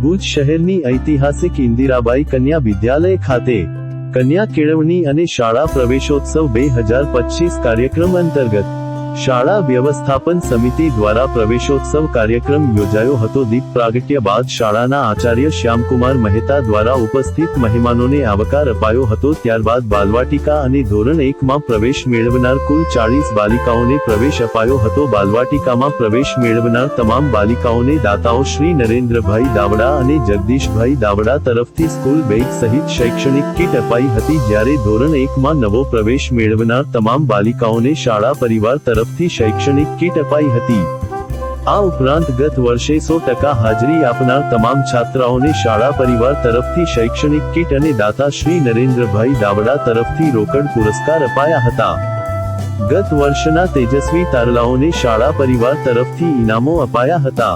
ભુજ શહેરની ઐતિહાસિક ઇન્દિરાબાઈ કન્યા વિદ્યાલય ખાતે કન્યા કેળવણી અને શાળા પ્રવેશોત્સવ બે હજાર પચીસ કાર્યક્રમ અંતર્ગત શાળા વ્યવસ્થાપન સમિતિ દ્વારા પ્રવેશોત્સવ કાર્યક્રમ યોજાયો હતો. દીપ પ્રાગટ્ય બાદ શાળાના આચાર્ય શ્યામકુમાર મહેતા દ્વારા ઉપસ્થિત મહેમાનોને આવકાર અપાયો હતો. ત્યારબાદ બાલવાટિકા અને ધોરણ એકમાં પ્રવેશ મેળવનાર કુલ ચાળીસ બાલિકાઓને પ્રવેશ અપાયો હતો. બાલવાટિકામાં પ્રવેશ મેળવનાર તમામ બાલિકાઓને દાતાઓ શ્રી નરેન્દ્રભાઈ દાવડા અને જગદીશભાઈ દાવડા તરફથી સ્કૂલ બેગ સહિત શૈક્ષણિક કીટ અપાઈ હતી. જ્યારે ધોરણ એકમાં નવો પ્રવેશ મેળવનાર તમામ બાલિકાઓને શાળા પરિવાર તરફથી શૈક્ષણિક કીટ અપાઈ હતી. આ ઉપરાંત ગત વર્ષે સો ટકા હાજરી આપનાર તમામ છાત્રાઓને શાળા પરિવાર તરફથી શૈક્ષણિક કીટ અને દાતા શ્રી નરેન્દ્રભાઈ દાવડા તરફથી રોકડ પુરસ્કાર અપાયા હતા. ગત વર્ષના તેજસ્વી તારલાઓને શાળા પરિવાર તરફથી ઇનામો અપાયા હતા.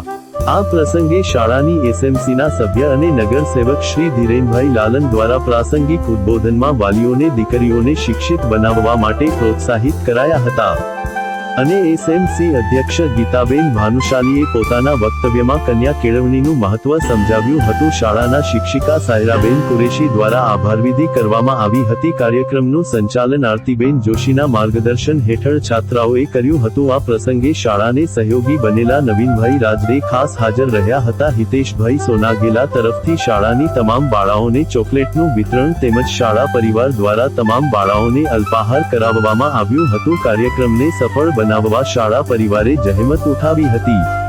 આ પ્રસંગે શાળાની એસએમસીના સભ્ય અને નગર સેવક શ્રી ધીરેનભાઈ લાલન દ્વારા પ્રાસંગિક ઉદ્બોધનમાં વાલીઓને, દીકરીઓને શિક્ષિત બનાવવા માટે પ્રોત્સાહિત કરાયા હતા. અને એસએમસી અધ્યક્ષ ગીતાબેન ભાનુશાલીએ પોતાના વક્તવ્યમાં કન્યા કેળવણીનું મહત્વ સમજાવ્યું હતું. શાળાના શિક્ષિકા સાયરાબેન કુરેશી દ્વારા આભારવિધિ કરવામાં આવી હતી. કાર્યક્રમનું સંચાલન આરતીબેન જોશીના માર્ગદર્શન હેઠળ છાત્રાઓએ કર્યું હતું. આ પ્રસંગે શાળાને સહયોગી બનેલા નવીનભાઈ રાજદે ખાસ હાજર રહ્યા હતા. હિતેશભાઈ સોનાગેલા તરફથી શાળાની તમામ બાળાઓને ચોકલેટનું વિતરણ તેમજ શાળા પરિવાર દ્વારા તમામ બાળાઓને અલ્પાહાર કરાવવામાં આવ્યું હતું. કાર્યક્રમને સફળ બનાવવા શાળા પરિવારે જહેમત ઉઠાવી હતી.